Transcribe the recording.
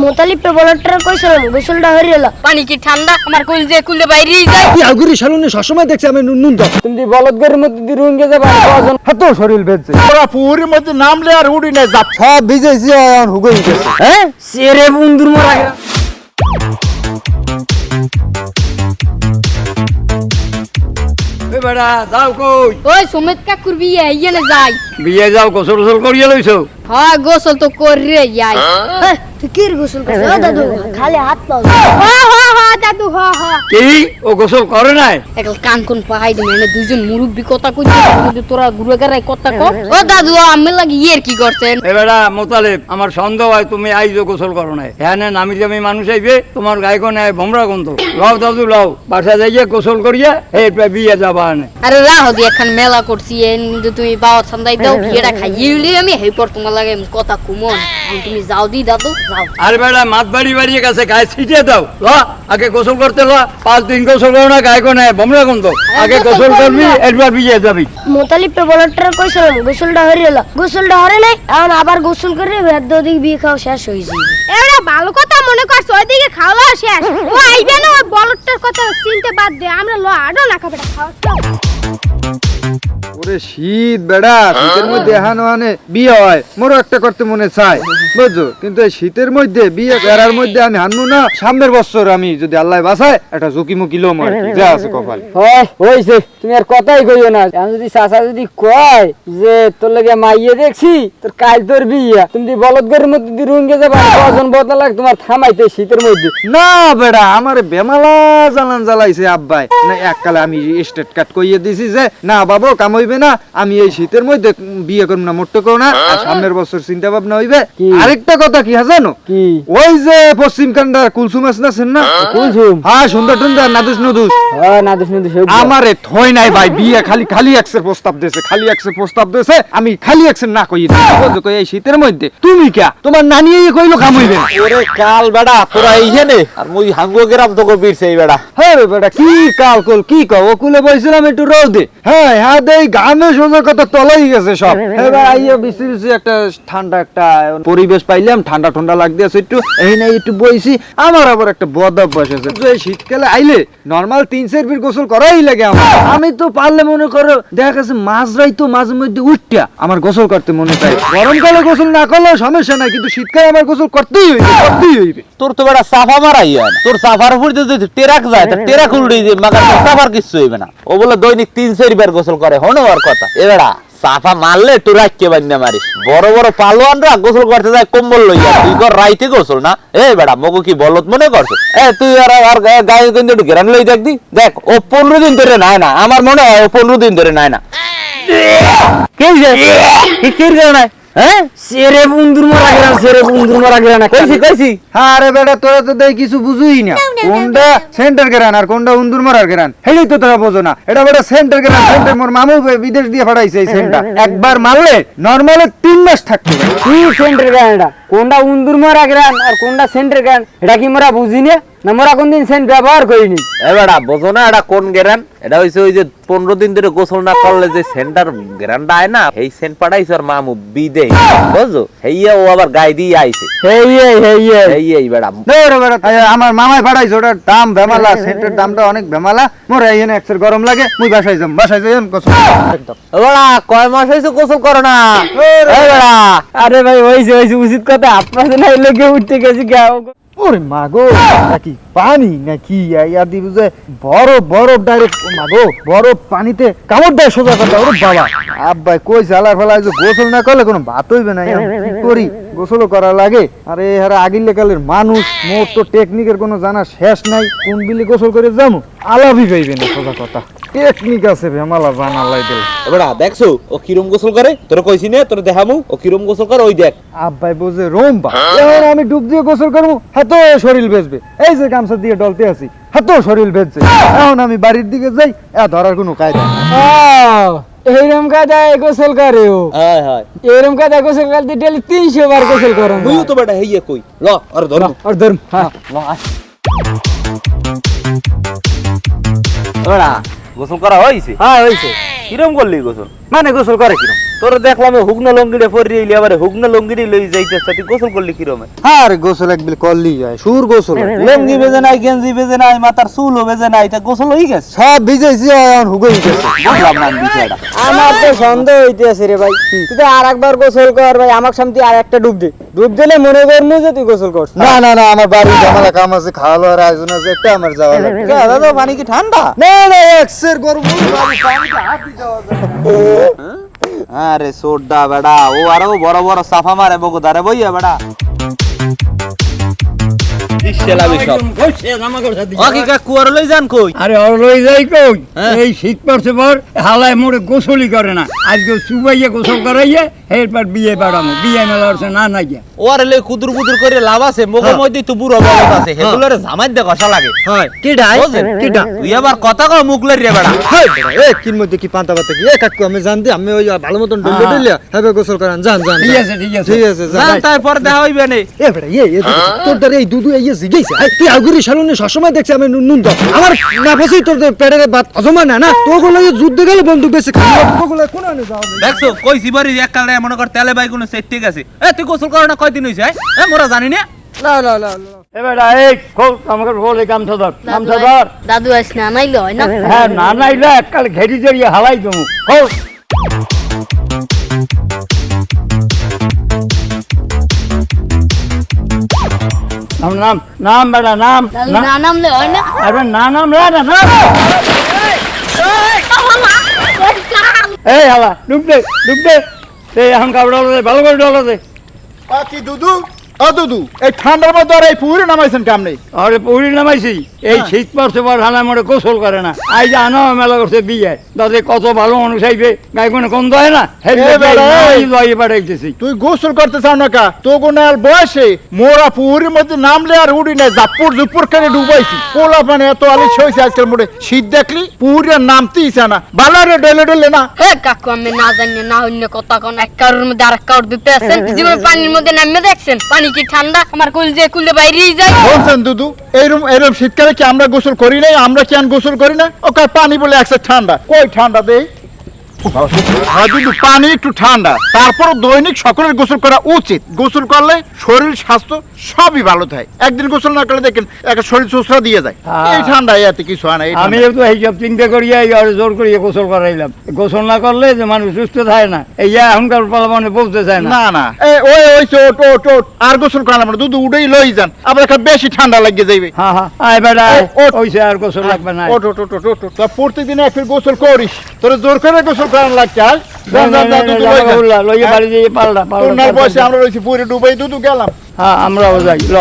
মোতালিপে বলটার কইছিলাম গোসলটা হয়ে গেল পানি কি ঠান্ডা? আমার কুল যে কুলে বাইরে যায় কি আগুরি সালনে সবসময় দেখছি আমি নুন নুন দাও তুমি বলদ গরের মধ্যে দিয়ে রুঙ্গে যাবে কজন। হাত শরীর বেঁচে তোরা পুকুরের মধ্যে নামলে আর উড়ি না যাপ সব ভিজেছি আর হুগই গেছে। হ্যাঁ? সেরে বন্ধুর মারা বেড়া যাও কই? ওই সুমিত কাকুর বিয়ে ইয়ে না যাই। বিয়ে যাও গোসল গোসল করিয়ে লইছো? হ্যাঁ গোসল তো করে যাই। তুই কি গোসল করছিস? দাদু খালি হাত পাও। হা হা হা দাদু হা হা। কি? ও গোসল করে নাই? একল কান কোন পাহাই দিন এনে দুইজন মুরব্বি কথা কইছে কিন্তু তোরা ঘুরে গেরাই কথা কর ও দাদু আমি লাগি ইয়ের কি করছেন এ বেড়া মোতালেব আমার সন্দেহ হয় তুমি আইজো গোসল করো নাই। হ্যাঁ নামি জামি মানুষ আইবে তোমার গায়ক নেয় ভমরা গন্ধ। লও দাদু লও বাসা যাইয়ে গোসল করিয়া এরপর বিয়ে যাবা আনে আরে রাহ দি এখন মেলা করছি এন যদি তুমি বাবা ছান্দাই দাও বিয়েটা খাইয়ে আমি হেই পর তোমার লাগে কথা কুমন। তুমি যাও দি দাদু যাও। আর বেড়া মাত বাড়ি বাড়িয়ে কাছে গায়ে ছিটিয়ে দাও। ল আগে গোসল করতে ল পাঁচ দিন গোসল করো না গায়ে নেয় বমরা গন্ধ। আগে গোসল করবি একবার ভিজে যাবি। মোতালি বলটার কইছিলাম গোসলটা হয়ে গেল। গোসলটা হরে নাই এখন আবার গোসল করে ভেদ্য দিক বিয়ে খাওয়া শেষ হয়ে যায় এবারে ভালো কথা মনে করছ ওইদিকে খাওয়া শেষ। ও আইবে না ওই বলটার কথা চিনতে বাদ দে আমরা লো আডো না খাবে খাওয়া শীত বেড়া শীতের মধ্যে এহানো আনে বিয়ে হয়। মোরও একটা করতে মনে চায়। বুঝছ? কিন্তু এই শীতের মধ্যে বিয়ে করার মধ্যে আমি হানু না সামনের বছর আমি যদি আল্লাহ বাসায় একটা ঝুঁকি মুকি লোম আর কি, যা আছে কপাল। হয় হইছে তুমি আর কথাই কইও না। এখন যদি চাচা যদি কয় যে তোর লাগে মাইয়ে দেখছি তোর কাল তোর বিয়া। তুমি যদি বলদ গরের মধ্যে দিয়ে রুঙ্গে যাবে কজন বদলা লাগ তোমার থামাইতে শীতের মধ্যে। না বেড়া আমার বেমালা জ্বালান জ্বালাইছে আব্বাই। না এককালে আমি স্টেট কাট কইয়ে দিছি যে না বাবু কাম হইবে না আমি এই শীতের মধ্যে বিয়ে করব না মোট্ট করো না। আর সামনের বছর চিন্তা ভাবনা হইবে আরেকটা কথা কি জানো? কি? ওই যে পশ্চিম কান্ডার কুলসুম আছে না সেন না? কুলসুম? হ্যাঁ সুন্দর টুন্দর নাদুস নুদুস। হ্যাঁ না দুষ আমারে থই নাই ভাই বিয়ে খালি খালি এক্সের প্রস্তাব দিয়েছে খালি এক্সের প্রস্তাব দিয়েছে আমি খালি এক্সের না কই কই এই শীতের মধ্যে? তুমি কে? তোমার নানি এই কইলো কাম হইবে। ওরে কাল বেড়া তোরা এইখানে? আর মুই হাঙ্গো গেরাম বীরছে এই বেড়া। হ্যাঁ রে বেটা কি কাল কল কি কও? ওকুলে বইছিলাম একটু রোদে। হ্যাঁ হ্যাঁ দেই গামে সোজা কথা তলাই গেছে সব। এবার আইয়া বিসি বিসি একটা ঠান্ডা একটা পরিবেশ পাইলাম ঠান্ডা ঠান্ডা লাগতেছে একটু। এই নাই একটু বইছি আমার আবার একটা বদ অভ্যাস আছে। যে শীতকালে আইলে নর্মাল তিন চার ফিট গোসল করাই লাগে আমার। আমি তো পারলে মনে করো দেখা গেছে মাঝ রাই তো মাঝে মধ্যে উঠটা আমার গোসল করতে মনে চাই গরমকালে গোসল না করলেও সমস্যা নাই কিন্তু শীতকালে আমার গোসল করতেই হইবে করতেই হইবে। তোর তো বেড়া সাফা মারাই হয় তোর সাফার উপর যদি টেরাক যায় টেরাক উল্টে দিয়ে মাগার সাফার কিচ্ছু হইবে না। ও বলে দৈনিক তিন চারিবার গোসল করে হনো আর কথা। এবারা সাফা মারলে একটু রাখকে বান্না মারিস। বড় বড় পালোয়ানরা গোসল করতে যায় কম্বল লইয়া তুই কর রাইতে গোসল না? এ বেড়া মগু কি বলত মনে করছ? এ তুই আর আর গায়ে- কিন্তু একটু ঘেরান লই দেখ দি দেখ ও পনেরো দিন ধরে নাই না। আমার মনে হয় ও পনেরো দিন ধরে নাই না। কে কি কির না হ্যাঁ? সেরে বন্ধুর মারা গেলাম সেরে বন্ধুর মারা গেলাম কইছি কইছি। আরে বেটা তোরা তো দেখ কিছু বুঝুই না। কোনটা সেন্টার গেরান আর কোনটা উন্দুর মারার গেরান হেডেই তো তোরা বোঝো না। এটা বেটা সেন্টার গেরান সেন্টার মোর মামু বিদেশ দিয়ে ফাটাইছে এই সেন্টার। একবার মারলে নরমালে তিন মাস থাকতে তুই সেন্টার এটা। কোনটা উন্দুর মারা গেলাম আর কোনটা সেন্টার গান এটা কি মোরা বুঝি না না মোরা কোনদিন সেন্ট ব্যবহার করিনি? এ বোঝো না এটা কোন গেরান? এটা হইছে ওই যে পনেরো দিন ধরে গোসল না করলে যে সেন্টার গেরানটা আয় না এই সেন্ট পাঠাইছে আর মামু বিদে। বুঝছ হেইয়া ও আবার গায়ে দিয়ে আইছে। হেই এই হেই এই এই এই বেড়া আমার মামাই পাঠাইছে ওটার দাম বেমালা সেন্টার দামটা অনেক বেমালা। মোর একসের গরম লাগে মুই বাসায় যাম বাসায় যাই গোসল। বেড়া কয় মাস হয়েছে গোসল করো না? বেড়া আরে ভাই হইছে হইছে উচিত কথা জন্য এই লোকে উঠতে গেছি গাও ওরে মাগো নাকি পানি নাকি? ইয়া দি বুঝে বড় বরফ ডাইরেক্ট মাগো বড় পানিতে কামড় দেয় সোজা করে ওরে বাবা, আব্বাই কই জ্বালা ফেলা যে গোসল না করলে কোনো ভাত হইবে না। করি? গোসলও করা লাগে। আরে হারা আগিলে কালের মানুষ মোর তো টেকনিকের কোনো জানা শেষ নাই। কোন বিলে গোসল করে যাব আলাভি পাইবে না সোজা কথা। টেকনিক আছে ভেমালা জানা দেখছ? ও কিরম গোসল করে? তোর কইছি না তোর দেখামু। ও কিরম গোসল করে ওই দেখ। আব্বাই বুঝে রোম্বা এখন আমি ডুব দিয়ে গোসল করব হাতো শরীর বেচবে এই যে গামছা দিয়ে ডলতে আছি হাতো শরীর বেচছে এখন আমি বাড়ির দিকে যাই এ ধরার কোনো কায়দা নেই। এইরকম কাদায় গোসল করে ও হ্যাঁ। হায় এরকম কাদায় গোসল করতে ডেলি তিনশো বার গোসল করে তুই তো বেটা হেইয়ে কই। ল আর ধর। আর ধর। হ্যাঁ। বেড়া গোসল করা হইছে হ্যাঁ হইছে কিরম করলি গোসল? মানে গোসল করে কিরম? তোর দেখলাম হুগনা লঙ্গিরে পরি এলি আবার হুগনা লঙ্গিরে লই যাইতেছ। তুই গোসল করলি কি রকম আর গোসল একবিল করলি যায়। সুর গোসল লঙ্গি বেজে নাই গেঞ্জি বেজে নাই মাথার চুলও বেজে নাই তা গোসল হই গেছে। সব ভিজেছি এখন হুগই গেছে। বুঝলাম না বিষয়টা। আমার তো সন্দেহ হইতেছে রে ভাই। তুই তো আর একবার গোসল কর ভাই আমার সামনে আর একটা ডুব দে। ডুব দিলে মনে করব যে তুই গোসল করছ না না না আমার বাড়ির ঝামেলা কাম আছে খাওয়া দাওয়ার আয়োজন আছে একটা আমার যাওয়া লাগবে। কে, দাদা পানি কি ঠান্ডা? না না এক্সের গরম পানি পানি হাত দিতে হবে আরে সোডা বেড়া ও আরও বড় বড় সাফা মারে বগুদারে বইয়া বেড়া। দিশেলাবি সব একদম ঘষে জামা কাপড় সাথে ও কি কা কুয়ার লই যান কই? আরে ওর লই যাই কই। হ্যাঁ। এই শীত পড়ছে পর হালায় মোড়ে গোসলই করে না। আজকে চুবাইয়ে গোসল করাইয়ে এরপর বিয়ে বাড়ামো। বিয়ে মেলা হচ্ছে না না গিয়া ও আর লে কুদুর করে লাভ আছে মগো মধ্যে তো বুড়ো বলত আছে। হেগুলারে জামাই দে কষা লাগে। হয়। কিডা কিডা? তুই আবার কথা কও মুখ লইরে বেড়া। হাই এ কিন মধ্যে কি পান্তা পাতা কি? এ কাকু আমি জানতে আমি ওই ভালো মতন ডলে ডলে হবে গোসল করান জান জান ঠিক আছে ঠিক আছে। ঠিক আছে জান জান তারপর দেখা হইবে নে। এ বেটা এ এ তোর এই দুধু এই জিগেছে তুই আগুরি সালনে সবসময় দেখছি আমি নুন নুন দাও। আমার না ফসই তোর পেটের ভাত হজমা না না? তোগুলো যুদ্ধ গেলে বন্দুক খাব। তোগুলো কোন আনে যাও দেখছ কইছি বাড়ি এক কালে মনে কর তেলে বাই কোনো সেট ঠিক আছে এ তুই গোসল করো না কয়দিন হইছে এ মোরা জানি না। না না না না। এবার এই খোল আমাকে খোল এই গামছা ধর দাদু ধর আইস- দাদু আইস না নাইলে হয় না? হ্যাঁ না নাইলে এককাল ঘেরি জড়িয়ে হালাই জমু খোল। নাম নাম নাম বেটা নাম দাদু না না নামলে হয় না আরে না নাম রে না নাম এই হালা ডুব দে ডুব দে এই এখন কাপড় ডলো দে ভালো করে ডলো দে কি দুদু ও দুদু এই ঠান্ডার মধ্যে আর এই পুকুরে নামাইছেন কামনে আরে পৌরি নামাইছি এই শীত গোসল করে না আই যে আনো মেলা করছে বিয়ে দাদা কত ভালো মানুষ আইবে গাই কোনো কম হয় না এ বেটা, এই। লয়ে পাঠাইতেছি তুই গোসল করতে চাও না কা তো গোনাল বয়সে মোরা পুকুরের মধ্যে নামলে আর উড়ি না জাপুর জুপুর করে ডুবাইছি পোলা পানে এত আলিশ হয়েছে আজকাল মোড়ে শীত দেখলি পুকুরে নামতেই ইচ্ছা না বালারে ডলে ডলে না হে কাকু আমি না জানি না হইলে কথা কোন এক কারোর মধ্যে আরেক কারোর দিতে আছেন জীবন পানির মধ্যে নামে দেখছেন পানি কি ঠান্ডা? আমার কুল যে কুলে বাইরে যায়। বলছেন দুদু এইরকম এরকম শীতকালে কি আমরা গোসল করি না আমরা কেন গোসল করি না? ওকে পানি বলে একসাথে ঠান্ডা। কই ঠান্ডা দেই? হ্যাঁ পানি একটু ঠান্ডা তারপর দৈনিক সকলের গোসল করা উচিত। গোসল করলে শরীর স্বাস্থ্য সবই ভালো থাকে। একদিন গোসল না করলে দেখেন একটা শরীর সুস্থ দিয়ে যায়। হ্যাঁ। এই ঠান্ডা এতে কিছু হয় না আমি। তো এইসব চিন্তা এই জোর করিয়া গোসল করাইলাম। গোসল না করলে যে মানুষ সুস্থ থাকে না। এই যে এখনকার পালা মানে বলতে চায় না। না ওই ওই ওট ওট ওট। আর গোসল করা না দুধ উঠেই লই যান। আবার একটা বেশি ঠান্ডা লাগিয়ে যাইবে। হ্যাঁ হ্যাঁ আয় বেটা ওইসে আর গোসল লাগবে না। ওট ওট ওট ওট প্রত্যেকদিন একটু গোসল করিস। তোর জোর করে গোসল করার লাগছে আর? লইয়ে? বাড়ি দিয়ে আমরা রয়েছি পুরে ডুবাই দুধু গেলাম। হ্যাঁ আমরাও যাই ল।